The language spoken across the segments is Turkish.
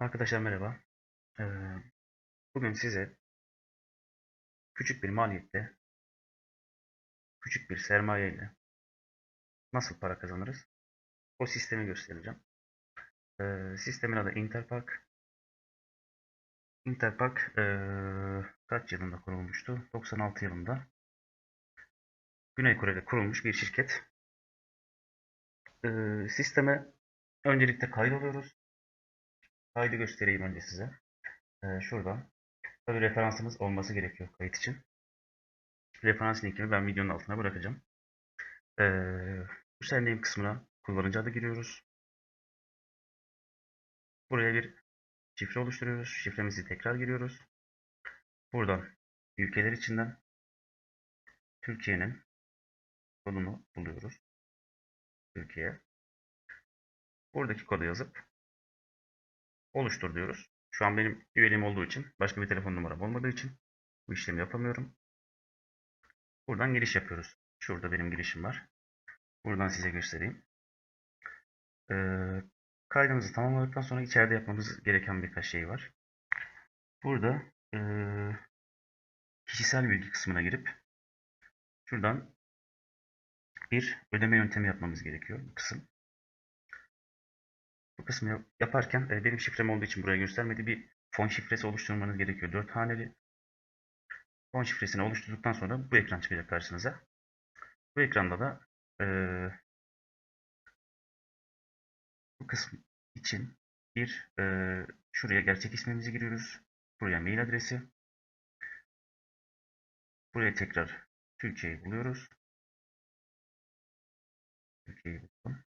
Arkadaşlar merhaba. Ee, bugün size küçük bir maliyette, küçük bir sermaye ile nasıl para kazanırız? O sistemi göstereceğim. Ee, sistemin adı Interpark. Interpark ee, kaç yılında kurulmuştu? 96 yılında. Güney Kore'de kurulmuş bir şirket. Sisteme öncelikle kaydoluyoruz. Kaydı göstereyim önce size. Ee, şuradan. Tabi referansımız olması gerekiyor kayıt için. Referans linkini ben videonun altına bırakacağım. Ee, username kısmına kullanıcı adı giriyoruz. Buraya bir şifre oluşturuyoruz. Şifremizi tekrar giriyoruz. Buradan ülkeler içinden Türkiye'nin kodunu buluyoruz. Türkiye. Buradaki kodu yazıp oluştur diyoruz. Şu an benim üyeliğim olduğu için, başka bir telefon numaram olmadığı için bu işlemi yapamıyorum. Buradan giriş yapıyoruz. Şurada benim girişim var. Buradan size göstereyim. Ee, kaydımızı tamamladıktan sonra içeride yapmamız gereken birkaç şey var. Burada e, kişisel bilgi kısmına girip şuradan bir ödeme yöntemi yapmamız gerekiyor bu kısım. Kısmı yaparken e, benim şifrem olduğu için buraya göstermedi. Bir fon şifresi oluşturmanız gerekiyor. 4 haneli. Fon şifresini oluşturduktan sonra bu ekran çıkacak karşınıza. Bu ekranda da e, bu kısım için bir e, şuraya gerçek ismimizi giriyoruz. Buraya mail adresi. Buraya tekrar Türkiye'yi buluyoruz. Türkiye'yi buldum.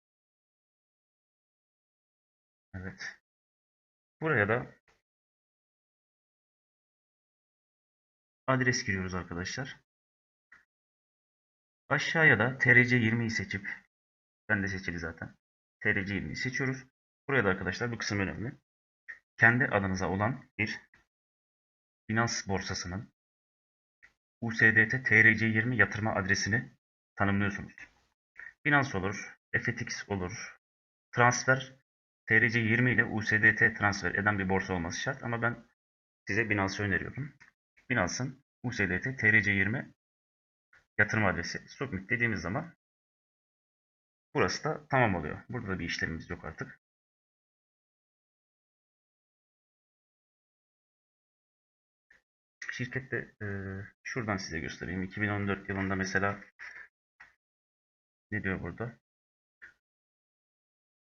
Evet. Buraya da adres giriyoruz arkadaşlar. Aşağıya da TRC20'yi seçip ben de seçili zaten. TRC20'yi seçiyoruz. Buraya da arkadaşlar bu kısım önemli. Kendi adınıza olan bir Binance borsasının USDT TRC20 yatırma adresini tanımlıyorsunuz. Binance olur, FTX olur, transfer TRC20 ile USDT transfer eden bir borsa olması şart ama ben size Binance'ı öneriyorum. Binance'ın USDT TRC20 yatırım adresi submit dediğimiz zaman burası da tamam oluyor. Burada da bir işlemimiz yok artık. Şirkette e, şuradan size göstereyim. 2014 yılında mesela ne diyor burada?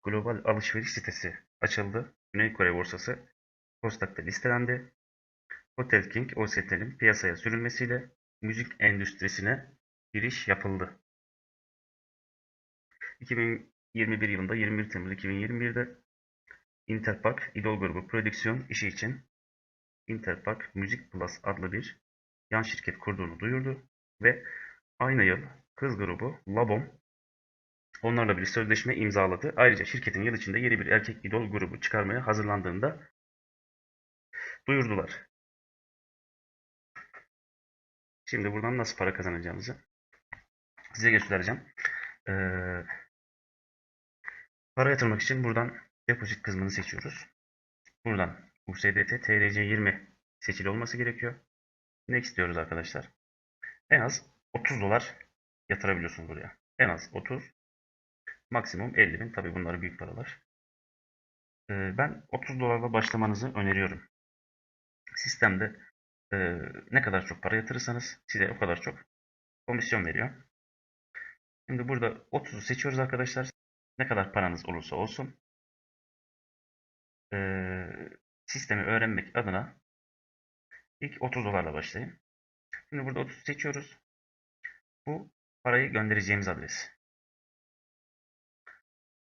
Global alışveriş sitesi açıldı. Güney Kore borsası Kosdak'ta listelendi. Hotel King OST'nin piyasaya sürülmesiyle müzik endüstrisine giriş yapıldı. 2021 yılında 21 Temmuz 2021'de Interpark İdol Grubu prodüksiyon işi için Interpark Music Plus adlı bir yan şirket kurduğunu duyurdu ve aynı yıl kız grubu Labom onlarla bir sözleşme imzaladı. Ayrıca şirketin yıl içinde yeni bir erkek idol grubu çıkarmaya hazırlandığında duyurdular. Şimdi buradan nasıl para kazanacağımızı size göstereceğim. Ee, para yatırmak için buradan depozit kısmını seçiyoruz. Buradan USDT TRC20 seçili olması gerekiyor. Next diyoruz arkadaşlar. En az 30 dolar yatırabiliyorsunuz buraya. En az 30 Maksimum 50 bin. Tabi bunlar büyük paralar. Ee, ben 30 dolarla başlamanızı öneriyorum. Sistemde e, ne kadar çok para yatırırsanız size o kadar çok komisyon veriyor. Şimdi burada 30'u seçiyoruz arkadaşlar. Ne kadar paranız olursa olsun. Ee, sistemi öğrenmek adına ilk 30 dolarla başlayın. Şimdi burada 30 seçiyoruz. Bu parayı göndereceğimiz adres.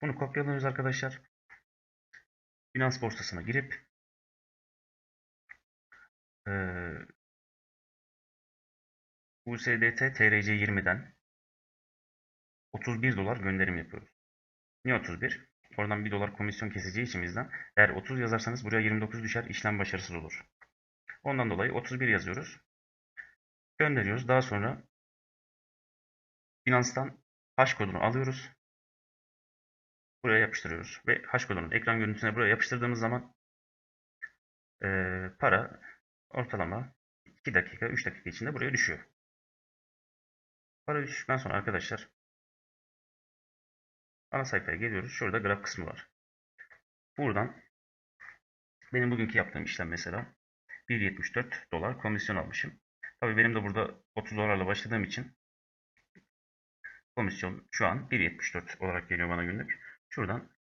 Bunu kopyalıyoruz arkadaşlar. Binance borsasına girip e, USDT TRC20'den 31 dolar gönderim yapıyoruz. Niye 31? Oradan 1 dolar komisyon keseceği için bizden. Eğer 30 yazarsanız buraya 29 düşer. işlem başarısız olur. Ondan dolayı 31 yazıyoruz. Gönderiyoruz. Daha sonra Binance'dan hash kodunu alıyoruz buraya yapıştırıyoruz. Ve hash kodunun ekran görüntüsüne buraya yapıştırdığımız zaman Ee, para ortalama 2 dakika, 3 dakika içinde buraya düşüyor. Para düştükten sonra arkadaşlar ana sayfaya geliyoruz. Şurada graf kısmı var. Buradan benim bugünkü yaptığım işlem mesela 1.74 dolar komisyon almışım. Tabii benim de burada 30 dolarla başladığım için komisyon şu an 1.74 olarak geliyor bana günlük. Şuradan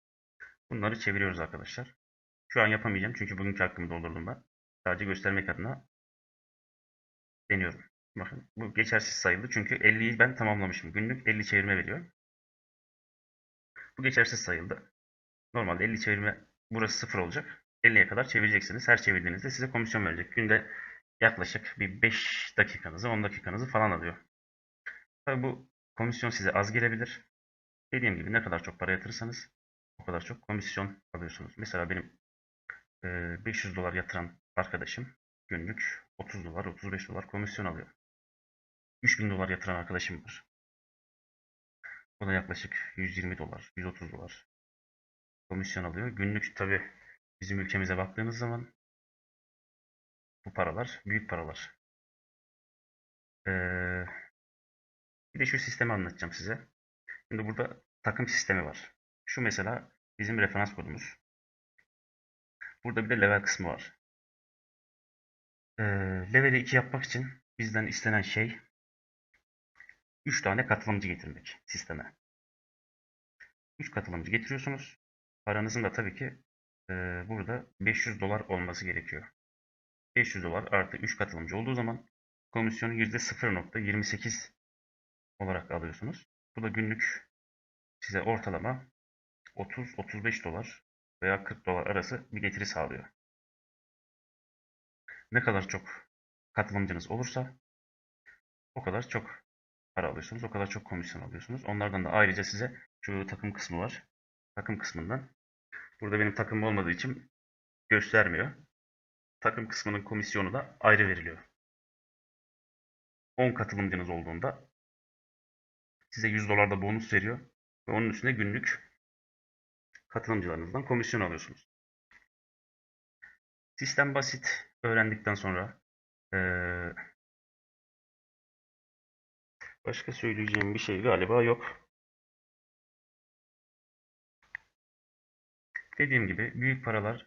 bunları çeviriyoruz arkadaşlar. Şu an yapamayacağım çünkü bugünkü hakkımı doldurdum ben. Sadece göstermek adına deniyorum. Bakın bu geçersiz sayıldı çünkü 50'yi ben tamamlamışım. Günlük 50 çevirme veriyor. Bu geçersiz sayıldı. Normalde 50 çevirme burası 0 olacak. 50'ye kadar çevireceksiniz. Her çevirdiğinizde size komisyon verecek. Günde yaklaşık bir 5 dakikanızı 10 dakikanızı falan alıyor. Tabii bu komisyon size az gelebilir. Dediğim gibi ne kadar çok para yatırırsanız o kadar çok komisyon alıyorsunuz. Mesela benim e, 500 dolar yatıran arkadaşım günlük 30 dolar 35 dolar komisyon alıyor. 3000 dolar yatıran arkadaşım var. O da yaklaşık 120 dolar, 130 dolar komisyon alıyor. Günlük tabi bizim ülkemize baktığınız zaman bu paralar büyük paralar. Ee, bir de şu sistemi anlatacağım size. Şimdi burada takım sistemi var. Şu mesela bizim referans kodumuz. Burada bir de level kısmı var. Ee, level'i 2 yapmak için bizden istenen şey 3 tane katılımcı getirmek sisteme. 3 katılımcı getiriyorsunuz. Paranızın da tabii ki e, burada 500 dolar olması gerekiyor. 500 dolar artı 3 katılımcı olduğu zaman komisyonu %0.28 olarak alıyorsunuz. Bu da günlük size ortalama 30-35 dolar veya 40 dolar arası bir getiri sağlıyor. Ne kadar çok katılımcınız olursa o kadar çok para alıyorsunuz. O kadar çok komisyon alıyorsunuz. Onlardan da ayrıca size şu takım kısmı var. Takım kısmından. Burada benim takımım olmadığı için göstermiyor. Takım kısmının komisyonu da ayrı veriliyor. 10 katılımcınız olduğunda size 100 dolar da bonus veriyor. Ve onun üstüne günlük katılımcılarınızdan komisyon alıyorsunuz. Sistem basit. Öğrendikten sonra ee, başka söyleyeceğim bir şey galiba yok. Dediğim gibi büyük paralar